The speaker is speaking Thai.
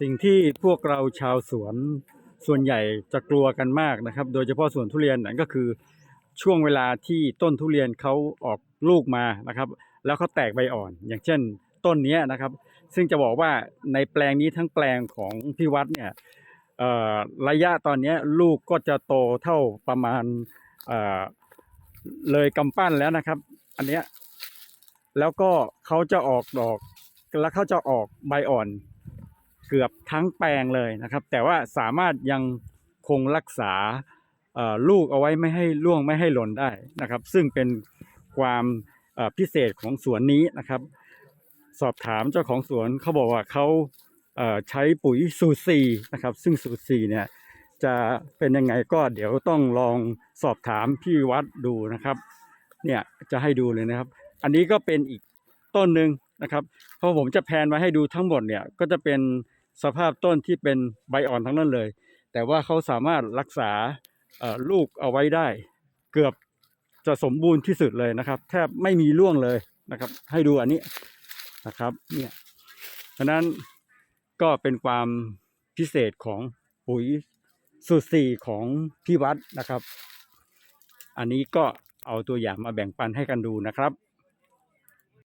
สิ่งที่พวกเราชาวสวนส่วนใหญ่จะกลัวกันมากนะครับ โดยเฉพาะสวนทุเรียนนั่นก็คือช่วงเวลาที่ต้นทุเรียนเขาออกลูกมานะครับ แล้วเขาแตกใบอ่อน อย่างเช่นต้นนี้นะครับ ซึ่งจะบอกว่าในแปลงนี้ทั้งแปลงของพี่วัดเนี่ยระยะตอนนี้ลูกก็จะโตเท่าประมาณเเลยกำปั้นแล้วนะครับ อันเนี้ยแล้วก็เขาจะออกดอกแล้วเขาจะออกใบอ่อน เกือบทั้งแปลงเลยนะครับ แต่ว่าสามารถยังคงรักษาลูกเอาไว้ไม่ให้ร่วงไม่ให้หล่นได้นะครับ ซึ่งเป็นความพิเศษของสวนนี้นะครับ สอบถามเจ้าของสวนเขาบอกว่าเขาเใช้ปุ๋ยสูตรซีนะครับ ซึ่งสูตรซีเนี่ยจะเป็นยังไงก็เดี๋ยวต้องลองสอบถามพี่วัดดูนะครับ เนี่ยจะให้ดูเลยนะครับ อันนี้ก็เป็นอีกต้นหนึ่งนะครับเพราะผมจะแพนมาให้ดูทั้งหมดเนี่ยก็จะเป็น สภาพต้นที่เป็นใบอ่อนทั้งนั้นเลย แต่ว่าเขาสามารถรักษาลูกเอาไว้ได้ เกือบจะสมบูรณ์ที่สุดเลยนะครับ แทบไม่มีร่วงเลยนะครับ ให้ดูอันนี้นะครับเนี่ยฉะนั้นก็เป็นความพิเศษของปุ๋ยสูตรสี่ของพี่วัดนะครับ อันนี้ก็เอาตัวอย่างมาแบ่งปันให้กันดูนะครับ